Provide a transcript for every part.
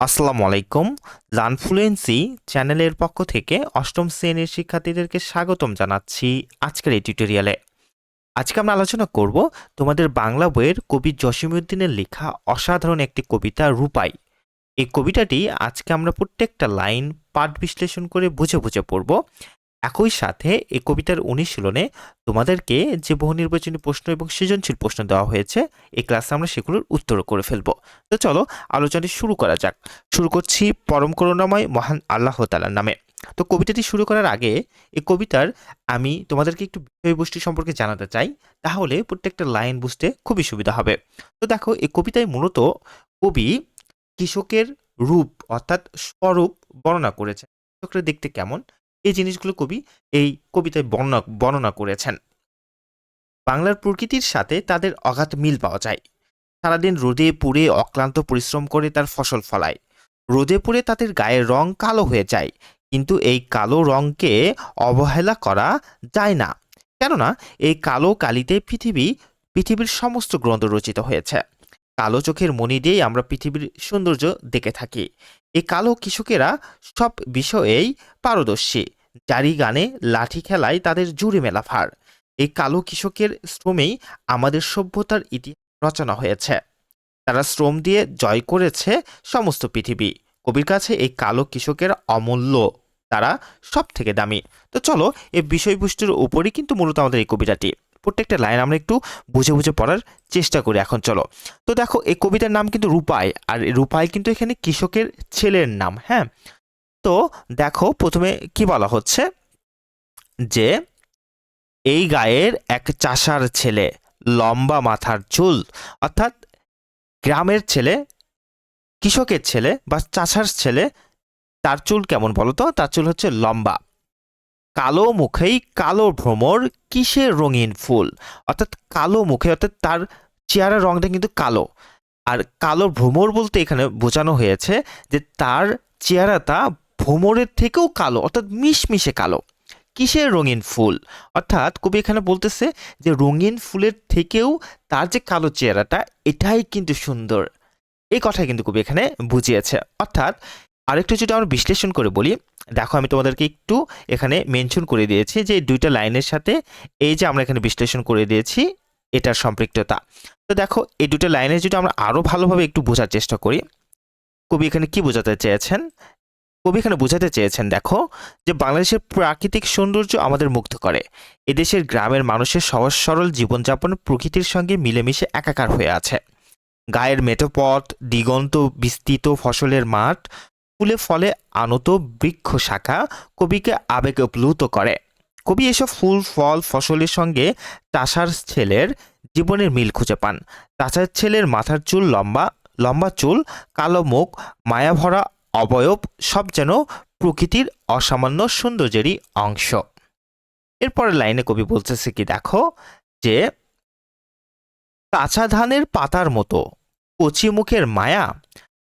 আসসালামু আলাইকুম। লানফ্লুয়েন্সি চ্যানেলের পক্ষ থেকে অষ্টম শ্রেণির শিক্ষার্থীদেরকে স্বাগতম জানাচ্ছি আজকের এই টিউটোরিয়ালে। আজকে আমরা আলোচনা করব তোমাদের বাংলা বইয়ের কবি জসিমউদ্দিনের লেখা অসাধারণ একটি কবিতা রূপাই। এই কবিতাটি আজকে আমরা প্রত্যেকটা লাইন পাঠ বিশ্লেষণ করে বুঝে বুঝে পড়ব। একই সাথে এই কবিতার অনুশীলনে তোমাদেরকে যে বহু নির্বাচনী প্রশ্ন এবং সৃজনশীল প্রশ্ন দেওয়া হয়েছে, এই ক্লাসে আমরা সেগুলোর উত্তর করে ফেলব। তো চলো, আলোচনাটি শুরু করা যাক। শুরু করছি পরম করুণাময় মহান আল্লাহ তালার নামে। তো কবিতাটি শুরু করার আগে এই কবিতার আমি তোমাদেরকে একটু বিষয়বস্তু সম্পর্কে জানাতে চাই, তাহলে প্রত্যেকটা লাইন বুঝতে খুবই সুবিধা হবে। তো দেখো, এই কবিতায় মূলত কবি কৃষকের রূপ অর্থাৎ স্বরূপ বর্ণনা করেছে। কৃষকরা দেখতে কেমন? এই জিনিসগুলো কবি এই কবিতায় বর্ণনা বর্ণনা করেছেন। বাংলার প্রকৃতির সাথে তাদের অগাধ মিল পাওয়া যায়। সারাদিন রোদে পুড়ে অক্লান্ত পরিশ্রম করে তার ফসল ফলায়। রোদে পুড়ে তাদের গায়ের রং কালো হয়ে যায়, কিন্তু এই কালো রংকে অবহেলা করা যায় না। কেননা, এই কালো কালিতে পৃথিবী, পৃথিবীর সমস্ত গ্রন্থ রচিত হয়েছে। কালো চোখের মণি দিয়েই আমরা পৃথিবীর সৌন্দর্য দেখে থাকি। এই কালো কৃষকেরা সব বিষয়েই পারদর্শী। জারি গানে লাঠি খেলায় তাদের জুড়ে মেলা ফার এই কালো কৃষকের শ্রমেই আমাদের সভ্যতার ইতিহাস রচনা হয়েছে। তারা শ্রম দিয়ে জয় করেছে সমস্ত পৃথিবী। কবির কাছে এই কালো কৃষকের অমূল্য। তারা সব থেকে দামি। তো চলো এই বিষয়বস্তুর উপরই কিন্তু মূলত আমাদের এই কবিতাটি। প্রত্যেকটা লাইন আমরা একটু বুঝে বুঝে পড়ার চেষ্টা করি এখন, চলো। তো দেখো, এই কবিতার নাম কিন্তু রূপাই। আর রূপাই কিন্তু এখানে কৃষকের ছেলের নাম হ্যাঁ? তো দেখো প্রথমে কি বলা হচ্ছে? যে এই গায়ের এক চাষার ছেলে লম্বা মাথার চুল, অর্থাৎ গ্রামের ছেলে, কৃষকের ছেলে বা চাষার ছেলে, তার চুল কেমন বলো তো? তার চুল হচ্ছে লম্বা। কালো মুখেই কালো ভ্রমর, কিসের রঙিন ফুল? অর্থাৎ কালো মুখে, অর্থাৎ তার চেহারার রঙটা কিন্তু কালো। আর কালো ভ্রমর বলতে এখানে বোঝানো হয়েছে যে তার চেহারাটা ভ্রমরের থেকেও কালো, অর্থাৎ মিশমিশে কালো। কিসের রঙিন ফুল? অর্থাৎ কবি এখানে বলতেছে যে রঙিন ফুলের থেকেও তার যে কালো চেহারাটা, এটাই কিন্তু সুন্দর। এই কথাই কিন্তু কবি এখানে বুঝিয়েছে। অর্থাৎ আরেকটু যদি আমরা বিশ্লেষণ করে বলি, দেখো আমি তোমাদেরকে একটু এখানে মেনশন করে দিয়েছি যে দুইটা লাইনের সাথে এই যে আমরা এখানে বিশ্লেষণ করে দিয়েছি, এটার সম্পৃক্ততা। তো দেখো, এই দুটো লাইনে যদি আমরা আরও ভালোভাবে একটু বোঝার চেষ্টা করি, কবি এখানে কি বোঝাতে চেয়েছেন? কবি এখানে বোঝাতে চেয়েছেন, দেখো, যে বাংলাদেশের প্রাকৃতিক সৌন্দর্য আমাদের মুগ্ধ করে। এদেশের গ্রামের মানুষের সহজ সরল জীবনযাপন প্রকৃতির সঙ্গে মিলেমিশে একাকার হয়ে আছে। গায়ের মেটোপথ দিগন্ত বিস্তৃত ফসলের মাঠ, ফুলে ফলে আনত বৃক্ষ শাখা কবিকে আবেগে প্লুত করে। কবি এসব ফুল, ফল, ফসলের সঙ্গে চাষার ছেলের জীবনের মিল খুঁজে পান। চাষার ছেলের মাথার চুল লম্বা লম্বা চুল, কালো মুখ, মায়াভরা অবয়ব সব যেন প্রকৃতির অসামান্য সৌন্দর্যেরই অংশ। এরপরের লাইনে কবি বলতেছে কি, দেখো, যে কাঁচা ধানের পাতার মতো কচি মুখের মায়া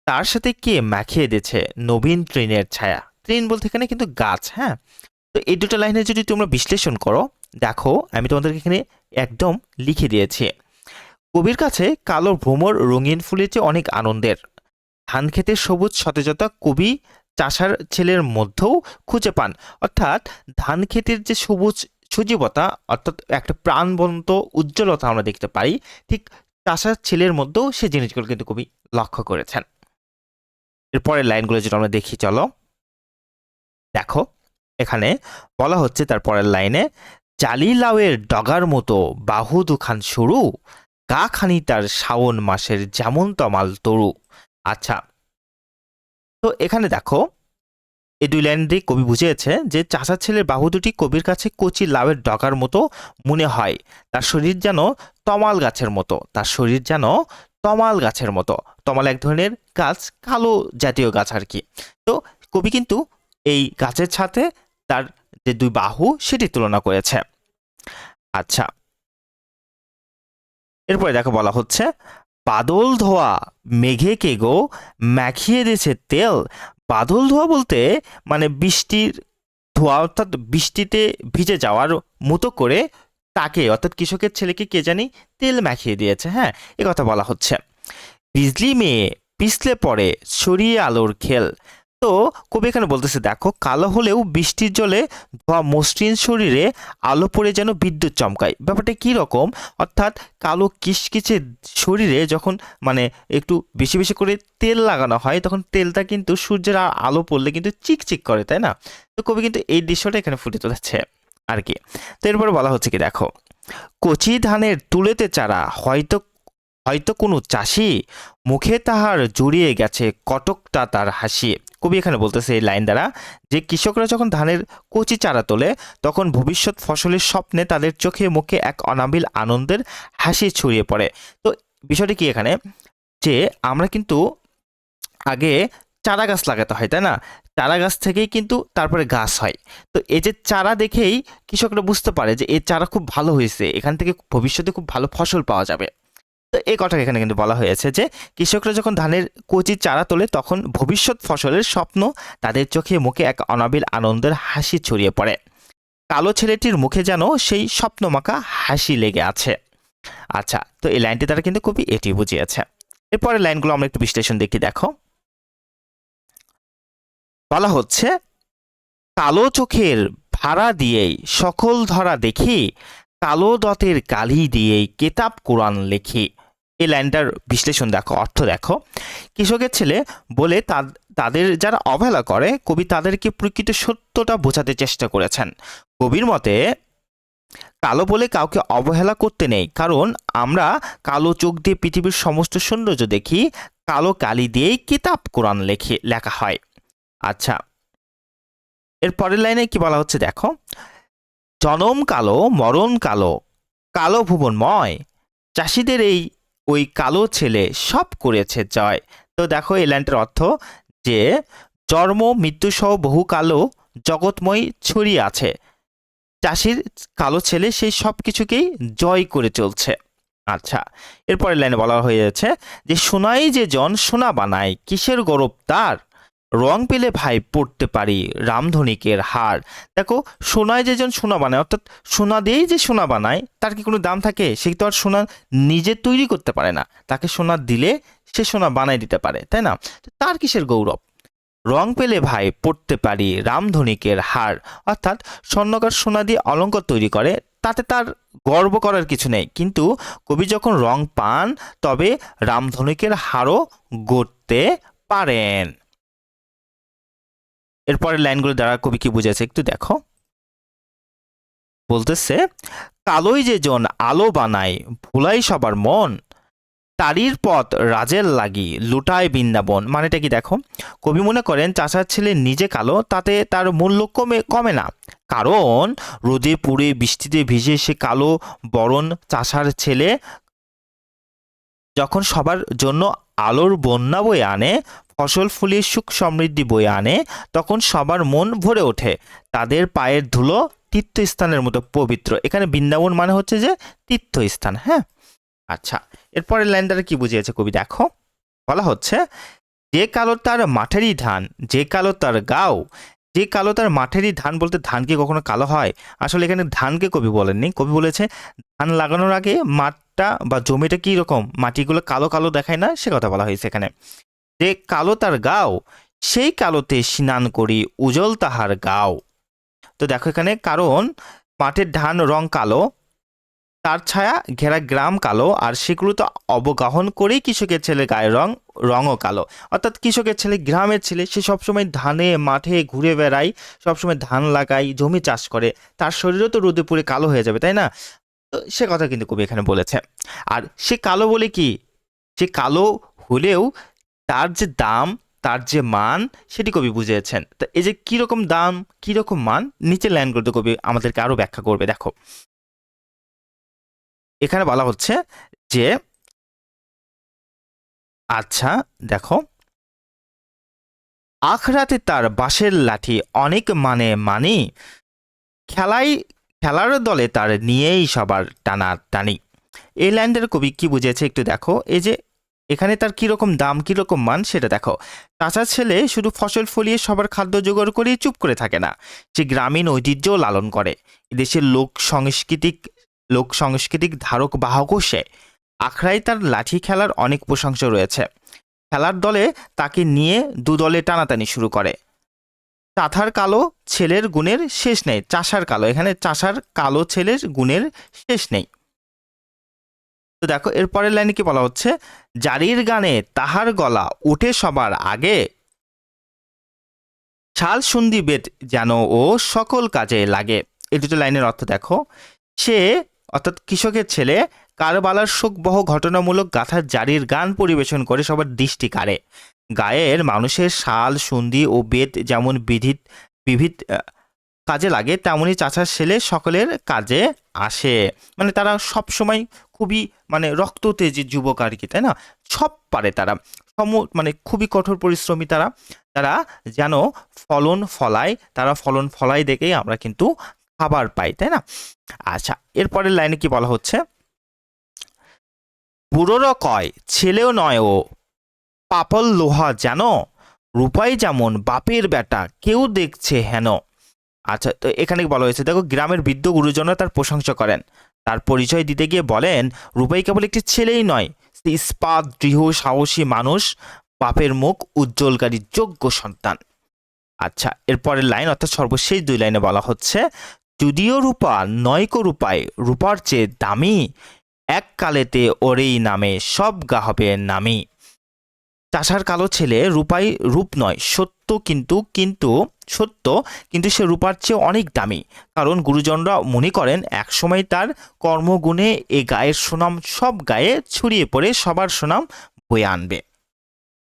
তার সাথে কে মাখিয়ে দিয়েছে নবীন ট্রেনের ছায়া। ট্রেন বলতে এখানে কিন্তু গাছ হ্যাঁ? তো এই দুটো লাইনে যদি তোমরা বিশ্লেষণ করো, দেখো, আমি তোমাদেরকে এখানে একদম লিখে দিয়েছি। কবির কাছে কালো ভ্রমর রঙিন ফুলের চেয়ে অনেক আনন্দের। ধান ক্ষেতের সবুজ সতেজতা কবি চাষার ছেলের মধ্যেও খুঁজে পান। অর্থাৎ ধান ক্ষেতের যে সবুজ সজীবতা, অর্থাৎ একটা প্রাণবন্ত উজ্জ্বলতা আমরা দেখতে পাই ঠিক চাষার ছেলের মধ্যেও সে জিনিসগুলো কিন্তু কবি লক্ষ্য করেছেন। এরপরের লাইনগুলো যেটা আমরা দেখি, চলো। দেখো, এখানে বলা হচ্ছে তার পরের লাইনে জালি লাউয়ের ডগার মতো বাহু দুখান সরু, গা খানি তার শ্রাবণ মাসের যেমন তমাল তরু। আচ্ছা। তো এখানে দেখো এই দুই লাইন দিয়ে কবি বুঝিয়েছে যে চাষার ছেলের বাহু দুটি কবির কাছে কচি লাভের ডগার মতো মনে হয়। তার শরীর যেন তমাল গাছের মতো, তার শরীর যেন তমাল গাছের মতো। তমাল এক ধরনের গাছ, কালো জাতীয় গাছ আর কি। তো কবি কিন্তু এই গাছের সাথে তার যে দুই বাহু সেটি তুলনা করেছে। আচ্ছা। এরপরে দেখো বলা হচ্ছে বাদল ধোয়া, মেঘে কে গো মাখিয়ে দিয়েছে তেল। বাদল ধোয়া বলতে মানে বৃষ্টির ধোয়া অর্থাৎ বৃষ্টিতে ভিজে যাওয়ার মতো করে তাকে, অর্থাৎ কৃষকের ছেলেকে কে জানি তেল মাখিয়ে দিয়েছে হ্যাঁ এ কথা বলা হচ্ছে। বিজলি মেয়ে পিছলে পড়ে সরিয়ে আলোর খেল। তো কবি এখানে বলতেছে, দেখো, কালো হলেও বৃষ্টির জলে ধোয়া মসৃণ শরীরে আলো পড়ে যেন বিদ্যুৎ চমকায়। ব্যাপারটা কী রকম? অর্থাৎ কালো কিচকিচে শরীরে যখন মানে একটু বেশি বেশি করে তেল লাগানো হয়, তখন তেলটা কিন্তু সূর্যের আলো পড়লে কিন্তু চিকচিক করে, তাই না? তো কবি কিন্তু এই দৃশ্যটা এখানে ফুটে তুলেছে আর কি। তো এরপরে বলা হচ্ছে কি, দেখো, কচি ধানের তুলেতে চারা, হয়তো হয়তো কোনো চাষি মুখে তাহার জুড়িয়ে গেছে, কটকটা তার হাসি। কবি এখানে বলতেছে এই লাইন দ্বারা যে, কৃষকরা যখন ধানের কচি চারা তোলে, তখন ভবিষ্যৎ ফসলের স্বপ্নে তাদের চোখে মুখে এক অনাবিল আনন্দের হাসি ছড়িয়ে পড়ে। তো বিষয়টি কি এখানে? যে, আমরা কিন্তু আগে চারা গাছ লাগাতে হয়, তাই না? চারা গাছ থেকেই কিন্তু তারপরে গাছ হয়। তো এই যে চারা দেখেই কৃষকরা বুঝতে পারে যে, এই চারা খুব ভালো হয়েছে, এখান থেকে ভবিষ্যতে খুব ভালো ফসল পাওয়া যাবে। তো এই কথা এখানে কিন্তু বলা হয়েছে যে কৃষকরা যখন ধানের কচি চারা তোলে, তখন ভবিষ্যৎ ফসলের স্বপ্ন তাদের চোখে মুখে এক অনাবিল আনন্দের হাসি ছড়িয়ে পড়ে। কালো ছেলেটির মুখে যেন সেই স্বপ্নমাখা হাসি লেগে আছে। আচ্ছা তো এই লাইনটি তারা কিন্তু কবি এটি বুঝিয়েছে। এরপরে লাইনগুলো আমরা একটু বিশ্লেষণ দেখি, দেখো। বলা হচ্ছে, কালো চোখের ভাড়া দিয়েই সকল ধরা দেখি, কালো দতের কালি দিয়েই কেতাব কোরআন লেখি। এই লাইনটার বিশ্লেষণ দেখো, অর্থ দেখো। কৃষকের ছেলে বলে তাদের যারা অবহেলা করে, কবি তাদেরকে প্রকৃত সত্যটা বোঝাতে চেষ্টা করেছেন। কবির মতে, কালো বলে কাউকে অবহেলা করতে নেই, কারণ আমরা কালো চোখ দিয়ে পৃথিবীর সমস্ত সৌন্দর্য দেখি, কালো কালি দিয়েই কিতাব, কোরআন লেখে, লেখা হয়। আচ্ছা এর পরের লাইনে কি বলা হচ্ছে দেখো? জনম কালো, মরণ কালো কালো ভুবনময়, চাষিদের এই ওই কালো ছেলে সব করেছে জয়। তো দেখো, এই লাইনটার অর্থ যে জন্ম মৃত্যুসহ বহু কালো জগৎময় ছড়িয়ে আছে। চাষির কালো ছেলে সেই সব কিছুকেই জয় করে চলছে। আচ্ছা এরপরের লাইনে বলা হয়েছে যে, সোনাই যে জন সোনা বানায়, কিসের গৌরব তার? রং পেলে ভাই পড়তে পারি, রামধনিকের হার। দেখো, সোনায় যেজন সোনা বানায়, অর্থাৎ সোনা দিয়েই যে সোনা বানায়, তার কি কোনো দাম থাকে? সে তো আর সোনা নিজে তৈরি করতে পারে না। তাকে সোনা দিলে সে সোনা বানাই দিতে পারে, তাই না? তার কিসের গৌরব? রং পেলে ভাই পড়তে পারি, রামধনিকের হার। অর্থাৎ স্বর্ণকার সোনা দিয়ে অলঙ্কার তৈরি করে, তাতে তার গর্ব করার কিছু নেই। কিন্তু কবি যখন রং পান, তবে রামধনিকের হারও গড়তে পারেন। এরপরের লাইনগুলো দ্বারা কবি কি বুঝেছে? একটু দেখো। বলতেছে, কালোই যে জন আলো বানায়, ভুলাই সবার মন। তারির পথ রাজের লাগি, লুটায় বৃন্দাবন। মানেটা কি দেখো? কবি মনে করেন চাষার ছেলে নিজে কালো, তাতে তার মূল্য কমে কমে না। কারণ রোদে পুড়ে বৃষ্টিতে ভিজে সে কালো বরণ চাষার ছেলে। যখন সবার জন্য আলোর বন্যা বয়ে আনে, ফসল ফুলিয়ে সুখ সমৃদ্ধি বয়ে আনে, তখন সবার মন ভরে ওঠে। তাদের পায়ের ধুলো তীর্থস্থানের মতো পবিত্র। এখানে বৃন্দাবন মানে হচ্ছে যে তীর্থস্থান হ্যাঁ? আচ্ছা এরপরের লাইন দ্বারা কি বুঝিয়েছে কবি? দেখো, বলা হচ্ছে, যে কালো তার মাঠেরই ধান, যে কালো তার গাও, যে কালো তার মাঠেরই ধান বলতে ধান কি কখনো কালো হয়? আসলে এখানে ধানকে কবি বলেননি। কবি বলেছে, ধান লাগানোর আগে মাঠটা বা জমিটা কি রকম? মাটিগুলো কালো কালো দেখায় না? সে কথা বলা হয়েছে এখানে। যে কালো তার গাও, সেই কালোতে স্নান করি উজ্জ্বল তাহার গাও। তো দেখো এখানে, কারণ মাঠের ধান রং কালো, তার ছায়া ঘেরা গ্রাম কালো, আর সেগুলো তো অবগাহন করেই কৃষকের ছেলে গায়ের রং, রঙও কালো। অর্থাৎ কৃষকের ছেলে, গ্রামের ছেলে, সে সবসময় ধানে, মাঠে ঘুরে বেড়ায়, সবসময় ধান লাগায়, জমি চাষ করে। তার শরীরও তো রোদে পুড়ে কালো হয়ে যাবে, তাই না? সে কথা কিন্তু কবি এখানে বলেছে আর সে কালো বলে কি? সে কালো হলেও তার যে দাম, তার যে মান, সেটি কবি বুঝিয়েছেন। তো এই যে কীরকম দাম, কীরকম মান নিচের লাইনগুলোতে কবি আমাদেরকে আরও ব্যাখ্যা করবে। দেখো। এখানে বলা হচ্ছে যে আচ্ছা দেখো। আখরাতে তার বাঁশের লাঠি অনেক মানে মানি খেলাই খেলার দলে তার নিয়েই সবার টানা টানি এই লাইনটার কবি কি বুঝেছে একটু দেখো। এই যে, এখানে তার কীরকম দাম, কীরকম মান সেটা দেখো। চাচার ছেলে শুধু ফসল ফলিয়ে সবার খাদ্য জোগাড় করেই চুপ করে থাকে না। সে গ্রামীণ ঐতিহ্যও লালন করে। দেশের লোক সাংস্কৃতিক লোক সাংস্কৃতিক ধারক বাহকও সে। আখড়ায় তার লাঠি খেলার অনেক প্রশংসা রয়েছে। খেলার দলে তাকে নিয়ে দু দলে টানাটানি শুরু করে। চাথার কালো ছেলের গুণের শেষ নেই। চাষার কালো, এখানে চাষার কালো ছেলের গুণের শেষ নেই। তো দেখো, এরপরের লাইনে কি বলা হচ্ছে? জারির গানে তাহার গলা উঠে সবার আগে। শাল সন্ধি বেদ যেন ও সকল কাজে লাগে। এই দুটো লাইনের অর্থ দেখো, সে, অর্থাৎ কৃষকের ছেলে, কারবালার শোকবহ ঘটনামূলক গাথার জারির গান পরিবেশন করে সবার দৃষ্টি কাড়ে। গায়ের মানুষের শাল সন্ধি ও বেদ যেমন বিধিত, বিবিধ কাজে লাগে তেমনই চাচার ছেলে সকলের কাজে আসে। মানে তারা সব সময় খুবই মানে রক্ত তেজি যুবক আর কি, তাই না? সব পারে তারা। সম মানে খুবই কঠোর পরিশ্রমী তারা। তারা যেন ফলন ফলায়, তারা ফলন ফলায় দেখেই আমরা কিন্তু খাবার পাই, তাই না? আচ্ছা এরপরের লাইনে কি বলা হচ্ছে? বুড়োরও কয়, ছেলেও নয় ও। পাপল লোহা যেন রূপাই যেমন, বাপের বেটা, কেউ দেখছে হেন। আচ্ছা তো এখানে বলা হয়েছে, দেখো, গ্রামের বৃদ্ধ গুরুজনরা তার প্রশংসা করেন। তার পরিচয় দিতে গিয়ে বলেন, রূপাই কেবল একটি ছেলেই নয়, সে ইস্পাত, দৃঢ়, সাহসী মানুষ, বাপের মুখ, উজ্জ্বলকারী, যোগ্য সন্তান। আচ্ছা এরপরের লাইন, অর্থাৎ সর্বশেষ দুই লাইনে বলা হচ্ছে, যদিও রূপা নয়কো রূপায়, রূপার চেয়ে দামি, এক কালেতে ওরেই নামে, সব গা হবে নামি চাষার কালো ছেলে রূপাই রূপ নয়, সত্য কিন্তু কিন্তু সত্য, কিন্তু সে রূপার চেয়ে অনেক দামি। কারণ গুরুজনরা মনে করেন, একসময় তার কর্মগুণে এ গায়ের সুনাম, সব গায়ে ছড়িয়ে পড়ে, সবার সুনাম বয়ে আনবে।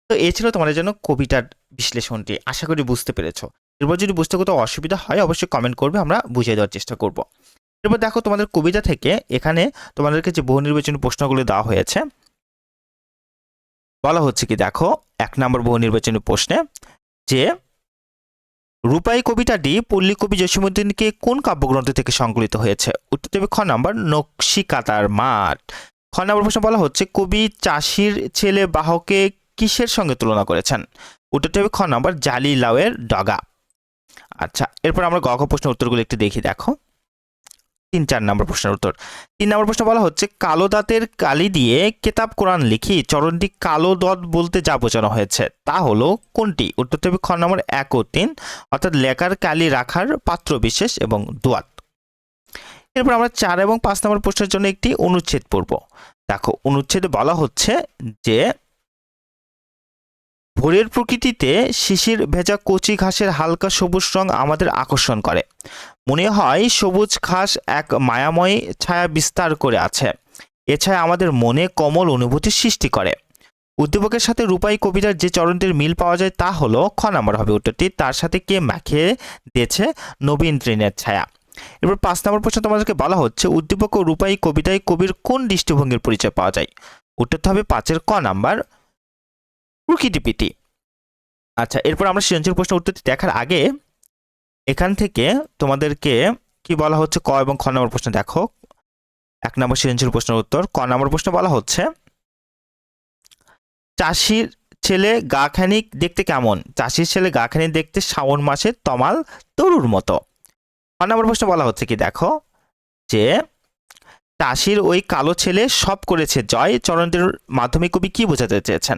তো এ ছিল তোমাদের জন্য কবিতার বিশ্লেষণটি। আশা করি বুঝতে পেরেছ। এরপর যদি বুঝতে কোথাও অসুবিধা হয়, অবশ্যই কমেন্ট করবে, আমরা বুঝিয়ে দেওয়ার চেষ্টা করব। এরপর দেখো তোমাদের কবিতা থেকে এখানে তোমাদেরকে যে বহু নির্বাচনী প্রশ্নগুলো দেওয়া হয়েছে বলা হচ্ছে কি, দেখো, এক নম্বর বহু নির্বাচনী প্রশ্নে যে, রূপাই কবিতাটি পল্লী কবি জসীমুদ্দিনকে কোন কাব্যগ্রন্থ থেকে সংকলিত হয়েছে? উত্তর দেবে খ নম্বর, নকশিকাতার মাঠ। খ নম্বর প্রশ্ন বলা হচ্ছে, কবি চাষির ছেলে বাহকে কিসের সঙ্গে তুলনা করেছেন? উত্তরটি হবে খ নম্বর জালি লাউয়ের ডগা। আচ্ছা এরপর আমরা গঘ প্রশ্নের উত্তরগুলো একটু দেখি, দেখো। তিন চার নম্বর প্রশ্নের উত্তর। তিন নম্বর প্রশ্ন বলা হচ্ছে, কালো দাঁতের কালি দিয়ে কেতাব কোরআন লিখি, চরণটি কালো দত বলতে যা বোঝানো হয়েছে, তা হলো কোনটি? উত্তর হবে খ নম্বর এক ও তিন, অর্থাৎ লেখার কালি রাখার পাত্র বিশেষ এবং দোয়াত। এরপর আমরা চার এবং পাঁচ নম্বর প্রশ্নের জন্য একটি অনুচ্ছেদ পড়ব। দেখো, অনুচ্ছেদে বলা হচ্ছে যে ভোরের প্রকৃতিতে শিশির ভেজা কচি ঘাসের হালকা সবুজ রং আমাদের আকর্ষণ করে। মনে হয় সবুজ ঘাস এক মায়াময় ছায়া বিস্তার করে আছে। এ ছায়া আমাদের মনে কমল অনুভূতির সৃষ্টি করে। উদ্দীপকের সাথে রূপাই কবিতার যে চরণটির মিল পাওয়া যায় তা হলো খ নম্বর হবে উত্তরটি, তার সাথে কে মাখিয়ে দিয়েছে নবীন তৃণের ছায়া। এবার পাঁচ নম্বর প্রশ্ন তোমাদেরকে বলা হচ্ছে, উদ্দীপক ও রূপাই কবিতায় কবির কোন দৃষ্টিভঙ্গির পরিচয় পাওয়া যায়? উত্তরটা হবে পাঁচের ক নাম্বার। প্রকৃতিপিতি আচ্ছা এরপর আমরা সৃজনশীল প্রশ্ন উত্তরটি দেখার আগে এখান থেকে তোমাদেরকে কি বলা হচ্ছে ক এবং খ নম্বর প্রশ্ন দেখো। এক নম্বর সৃজনশীল প্রশ্নের উত্তর। ক নম্বর প্রশ্ন বলা হচ্ছে, চাষির ছেলে গা খানিক দেখতে কেমন? চাষির ছেলে গা খানিক দেখতে শ্রাবণ মাসের তমাল তরুর মতো। ক নম্বর প্রশ্ন বলা হচ্ছে কি দেখো, যে চাষির ওই কালো ছেলে সব করেছে। জয় চরণটির মাধ্যমে কবি কি বোঝাতে চেয়েছেন?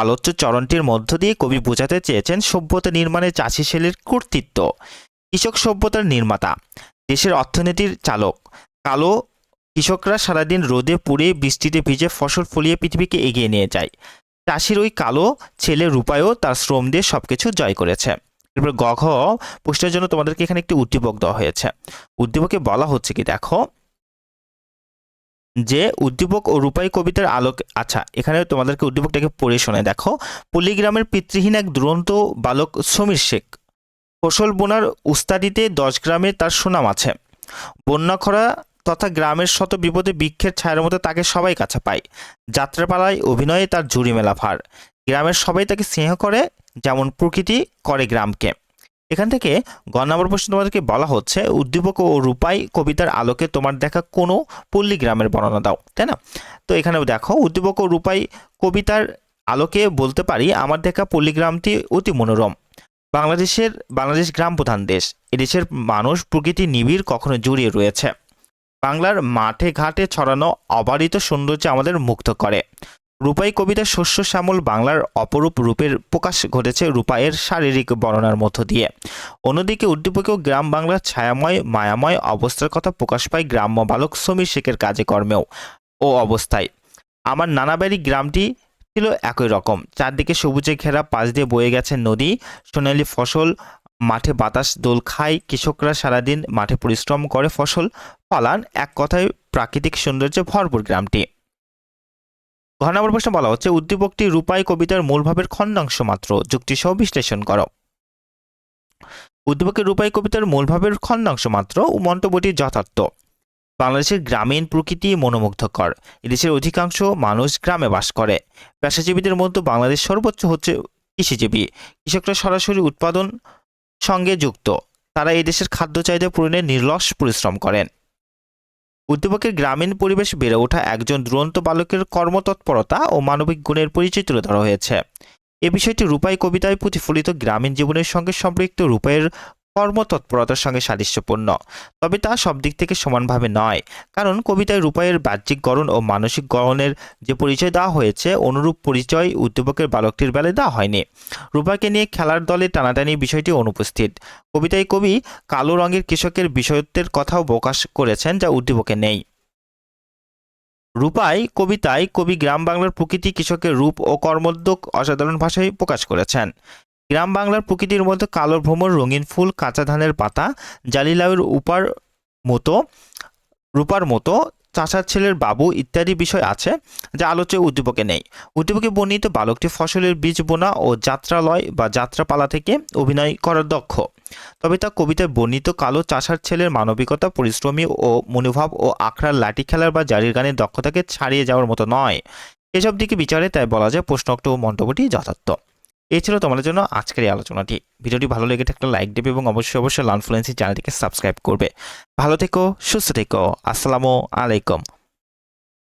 আলোচ্য চরণটির মধ্য দিয়ে কবি বোঝাতে চেয়েছেন সভ্যতা নির্মাণে চাষি ছেলের কর্তৃত্ব। কৃষক সভ্যতার নির্মাতা, দেশের অর্থনীতির চালক। কালো কৃষকরা সারাদিন রোদে পুড়ে বৃষ্টিতে ভিজে ফসল ফলিয়ে পৃথিবীকে এগিয়ে নিয়ে যায়। চাষির ওই কালো ছেলে রূপায়ও তার শ্রম দিয়ে সবকিছু জয় করেছে। এরপর গঘ প্রশ্নের জন্য তোমাদেরকে এখানে একটি উদ্দীপক দেওয়া হয়েছে। উদ্দীপকে বলা হচ্ছে কি, দেখো যে উদ্দীপক ও রূপাই কবিতার আলোক আচ্ছা এখানে তোমাদেরকে উদ্দীপকটাকে পড়ে শোনে দেখো পল্লীগ্রামের পিতৃহীন এক দুরন্ত বালক সমীর শেখ। ফসল বোনার উস্তাদিতে দশ গ্রামে তার সুনাম আছে। বন্যা খরা তথা গ্রামের শত বিপদে বৃক্ষের ছায়ের মতো তাকে সবাই কাছে পায়। যাত্রাপালায় অভিনয়ে তার জুড়ি মেলা ভার। গ্রামের সবাই তাকে স্নেহ করে, যেমন প্রকৃতি করে গ্রামকে। এখান থেকে গ নম্বর প্রশ্ন তোমাদেরকে বলা হচ্ছে, উদ্দীপক ও রূপাই কবিতার আলোকে তোমার দেখা কোনো পল্লী গ্রামের বর্ণনা দাও, তাই না? তো এখানে দেখো, উদ্দীপক ও রূপাই কবিতার আলোকে বলতে পারি, আমার দেখা পল্লীগ্রামটি অতি মনোরম। বাংলাদেশের, বাংলাদেশ গ্রাম প্রধান দেশ, এদেশের মানুষ প্রকৃতি নিবিড় কখনো জড়িয়ে রয়েছে। বাংলার মাঠে ঘাটে ছড়ানো অবারিত সৌন্দর্য আমাদের মুগ্ধ করে। রূপাই কবিতা শস্য শ্যামল বাংলার অপরূপ রূপের প্রকাশ ঘটেছে রূপায়ের শারীরিক বর্ণনার মধ্য দিয়ে। অন্যদিকে উদ্দীপকেও গ্রাম বাংলার ছায়াময়, মায়াময় অবস্থার কথা প্রকাশ পায় গ্রাম্য বালক সমীর শেখের কাজে কর্মেও ও অবস্থায়। আমার নানাবাড়ি গ্রামটি ছিল একই রকম। চারদিকে সবুজে ঘেরা, পাশ দিয়ে বয়ে গেছে নদী, সোনালি ফসল, মাঠে বাতাস, দোল খায়, কৃষকরা সারাদিন মাঠে পরিশ্রম করে ফসল ফলান এক কথায় প্রাকৃতিক সৌন্দর্যে ভরপুর গ্রামটি। ঘর নম্বর প্রশ্ন বলা হচ্ছে, উদ্দীপকটি রূপাই কবিতার মূলভাবের খণ্ডাংশ মাত্র। যুক্তি সহ বিশ্লেষণ করো। উদ্দীপকের রূপাই কবিতার মূলভাবের খণ্ডাংশ মাত্র ও মন্তব্যটি যথার্থ। বাংলাদেশের গ্রামীণ প্রকৃতি মনোমুগ্ধকর। এদেশের অধিকাংশ মানুষ গ্রামে বাস করে। পেশাজীবীদের মধ্যে বাংলাদেশ সর্বোচ্চ হচ্ছে কৃষিজীবী। কৃষকরা সরাসরি উৎপাদন সঙ্গে যুক্ত। তারা এই দেশের খাদ্য চাহিদা পূরণে নির্লস পরিশ্রম করেন। উদ্দীপকের গ্রামীণ পরিবেশ বেড়ে ওঠা একজন দুরন্ত বালকের কর্মতৎপরতা ও মানবিক গুণের পরিচয় তুলে ধরা হয়েছে। এ বিষয়টি রূপাই কবিতায় প্রতিফলিত গ্রামীণ জীবনের সঙ্গে সম্পৃক্ত রূপাইয়ের কর্মতৎপরতার সঙ্গে সাদৃশ্যপূর্ণ। তবে তা সব দিক থেকে সমানভাবে নয়, কারণ কবিতায় রূপাইয়ের বাহ্যিক গড়ন ও মানসিক গড়নের যে পরিচয় দেওয়া হয়েছে, অনুরূপ পরিচয় উদ্দীপকের বালকটির বেলায় দেওয়া হয়নি। রূপাকে নিয়ে খেলার দলে টানাটানি বিষয়টি অনুপস্থিত। কবিতায় কবি কালো রঙের কৃষকের বিষয়ত্বের কথাও প্রকাশ করেছেন যা উদ্দীপকে নেই। রূপাই কবিতায় কবি গ্রাম বাংলার প্রকৃতি কৃষকের রূপ ও কর্মোদ্যোগ অসাধারণ ভাষায় প্রকাশ করেছেন। গ্রাম বাংলার প্রকৃতির মধ্যে কালো ভ্রমর, রঙিন ফুল, কাঁচা ধানের পাতা জালিলাউয়ের উপার মতো, রূপার মতো, চাষার ছেলের বাবু ইত্যাদি বিষয় আছে যা আলোচ্য উদ্দীপকে নেই। উদ্দীপকে বর্ণিত বালকটি ফসলের বীজ বোনা ও যাত্রালয় বা যাত্রাপালা থেকে অভিনয় করার দক্ষ। তবে তা কবিতায় বর্ণিত কালো চাষার ছেলের মানবিকতা, পরিশ্রমী ও মনোভাব ও আখড়ার লাঠি খেলার বা জারির গানের দক্ষতাকে ছাড়িয়ে যাওয়ার মতো নয়। এসব দিকে বিচারে তাই বলা যায় প্রশ্নোক্ত মন্তব্যটি যথার্থ। এই ছিল তোমাদের জন্য আজকের এই আলোচনাটি। ভিডিওটি ভালো লেগে থাকলে লাইক দেবে এবং অবশ্যই অবশ্যই লানফ্লুয়েন্সি চ্যানেলটিকে সাবস্ক্রাইব করবে। ভালো থেকো, সুস্থ থেকো। আসসালামু আলাইকুম।